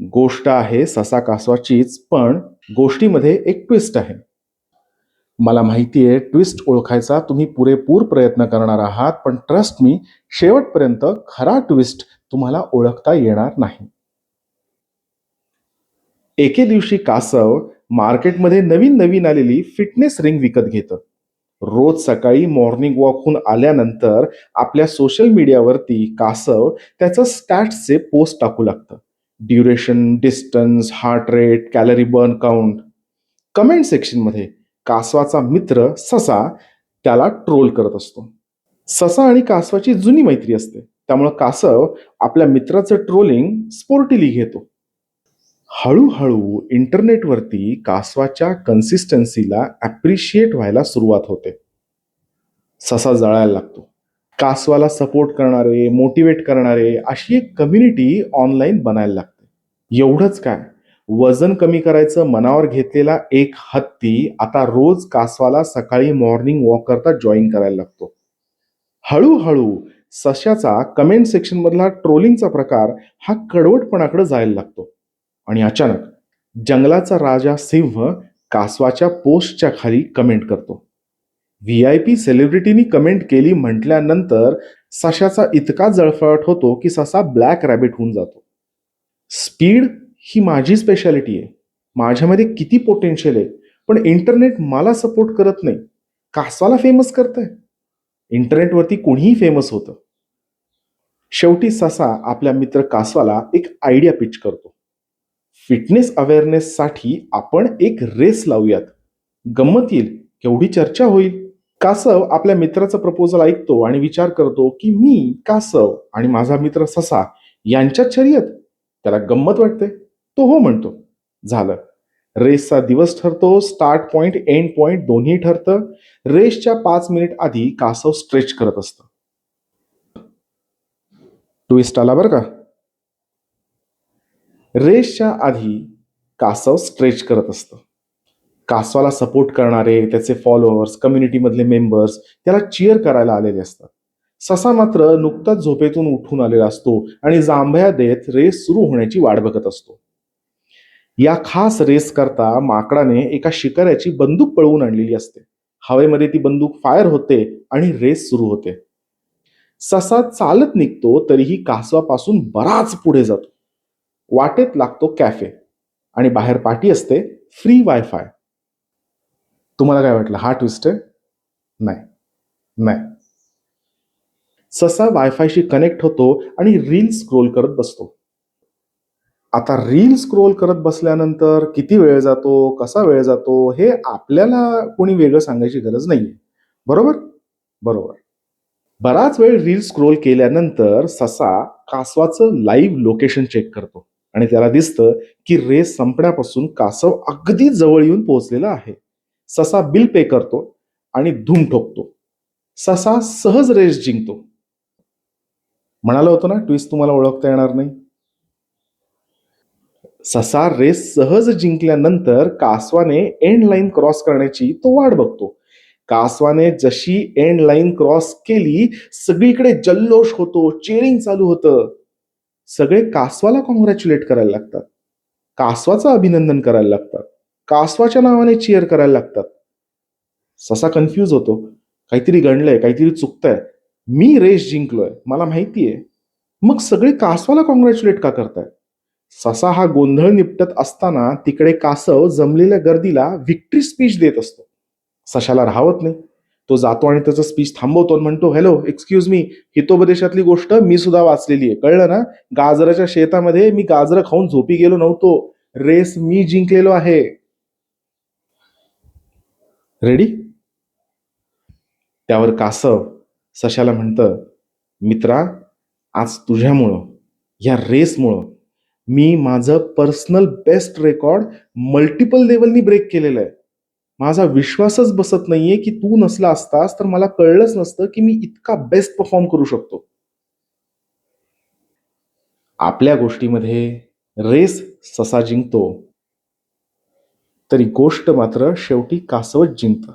गोष्ट आहे ससा कासवाचीच पण गोष्टीमध्ये एक ट्विस्ट आहे. मला माहिती आहे ट्विस्ट ओळखायचा तुम्ही पुरेपूर प्रयत्न करणार आहात पण ट्रस्ट मी शेवटपर्यंत खरा ट्विस्ट तुम्हाला ओळखता येणार नाही. एके दिवशी कासव मार्केटमध्ये नवीन नवीन आलेली फिटनेस रिंग विकत घेतं. रोज सकाळी मॉर्निंग वॉकहून आल्यानंतर आपल्या सोशल मीडियावरती कासव त्याचं स्टॅटचे पोस्ट टाकू लागतं. Duration distance heart rate calorie burn count comment सेक्शनमध्ये कासवाचा मित्र ससा त्याला ट्रोल करत असतो. ससा आणि कासवाची जुनी मैत्री असते. त्यामुळं कासव आपल्या मित्राचं ट्रोलिंग स्पोर्टिली घेतो. हळूहळू इंटरनेटवरती कासवाच्या कन्सिस्टन्सीला ॲप्रिशिएट व्हायला सुरुवात होते. ससा जळायला लागतो. कासवाला सपोर्ट करणारे मोटिवेट करणारे अशी एक कम्युनिटी ऑनलाईन बनायला लागते. एवढंच काय? वजन कमी करायचं मनावर घेतलेला एक हत्ती आता रोज कासवाला सकाळी मॉर्निंग वॉक करता जॉईन करायला लागतो. हळूहळू सश्याचा कमेंट सेक्शनमधला ट्रोलिंगचा प्रकार हा कडवटपणाकडे जायला लागतो. आणि अचानक जंगलाचा राजा सिंह कासवाच्या पोस्टच्या खाली कमेंट करतो. व्ही आय पी सेलिब्रिटीनी कमेंट केली म्हटल्यानंतर सशाचा इतका जळफळाट होतो की ससा ब्लॅक रॅबिट होऊन जातो. स्पीड ही माझी स्पेशालिटी आहे. माझ्यामध्ये किती पोटेन्शियल आहे पण इंटरनेट मला सपोर्ट करत नाही. कासवाला फेमस करतंय. इंटरनेटवरती कोणीही फेमस होतं. शेवटी ससा आपल्या मित्र कासवाला एक आयडिया पिच करतो. फिटनेस अवेअरनेससाठी आपण एक रेस लावूयात. गंमत येईल केवढी चर्चा होईल. कासव आपल्या मित्राचं प्रपोजल ऐकतो आणि विचार करतो की मी कासव आणि माझा मित्र ससा यांच्यात शर्यत? त्याला गंमत वाटते. तो हो म्हणतो. झालं. रेसचा दिवस ठरतो स्टार्ट पॉइंट एंड पॉइंट दोन्ही ठरतं. रेसच्या पाच मिनिट आधी कासव स्ट्रेच करत असतं. ट्विस्ट आला बरं का? रेसच्या आधी कासव स्ट्रेच करत असतं. कासवाला सपोर्ट करणारे त्याचे फॉलोअर्स कम्युनिटीमधले मेंबर्स त्याला चिअर करायला आलेले असतात. ससा मात्र नुकताच झोपेतून उठून आलेला असतो आणि जांभया देत रेस सुरू होण्याची वाट बघत असतो. या खास रेस करता माकडाने एका शिकाऱ्याची बंदूक पळवून आणलेली असते. हवेमध्ये ती बंदूक फायर होते आणि रेस सुरू होते. ससा चालत निघतो तरीही कासवापासून बराच पुढे जातो. वाटेत लागतो कॅफे आणि बाहेर पाठी असते फ्री वायफाय. तुम्हाला काय वाटलं? हा ट्विस्ट आहे? नाही. नाही. ससा वायफायशी कनेक्ट होतो आणि रील स्क्रोल करत बसतो. आता रील स्क्रोल करत बसल्यानंतर किती वेळ जातो कसा वेळ जातो हे आपल्याला कोणी वेगळं सांगायची गरज नाहीये. बरोबर? बरोबर. बराच वेळ रील स्क्रोल केल्यानंतर ससा कासवाचं लाईव्ह लोकेशन चेक करतो आणि त्याला दिसतं की रेस संपण्यापासून कासव अगदी जवळ येऊन पोहोचलेला आहे. ससा बिल पे करतो आणि धूम ठोकतो. ससा सहज रेस जिंकतो. म्हणालो होतो ना ट्विस्ट तुम्हाला ओळखता येणार नाही. ससा रेस सहज जिंकल्यानंतर कासवाने एंड लाईन क्रॉस करण्याची तो वाट बघतो. कासवाने जशी एंड लाईन क्रॉस केली सगळीकडे जल्लोष होतो चेरिंग चालू होतं. सगळे कासवाला कॉंग्रॅच्युलेट करायला लागतात. कासवाचं अभिनंदन करायला लागतात. कासवाच्या नावाने चिअर करायला लागतात. ससा कन्फ्यूज होतो. काहीतरी गणलंय काहीतरी चुकतंय. मी रेस जिंकलोय मला माहितीये. मग सगळे कासवाला कॉंग्रॅच्युलेट का करताय? ससा हा गोंधळ निपटत असताना तिकडे कासव जमलेल्या गर्दीला व्हिक्ट्री स्पीच देत असतो. सशाला राहवत नाही. तो जातो आणि त्याचं स्पीच थांबवतो आणि म्हणतो हॅलो एक्सक्यूज मी हितोपदेशातली गोष्ट मी सुद्धा वाचलेली आहे. कळलं ना? गाजराच्या शेतामध्ये मी गाजरं खाऊन झोपी गेलो नव्हतो. रेस मी जिंकलेलो आहे. रेडी त्यावर कासव सशाला म्हणतं मित्रा आज तुझ्यामुळं या रेसमुळं मी माझं पर्सनल बेस्ट रेकॉर्ड मल्टिपल लेवलनी ब्रेक केलेलं आहे. माझा विश्वासच बसत नाहीये की तू नसला असतास तर मला कळलंच नसतं की मी इतका बेस्ट परफॉर्म करू शकतो. आपल्या गोष्टीमध्ये रेस ससा जिंकतो. तरी गोष्ट मात्र शेवटी कासवत जिंकतं.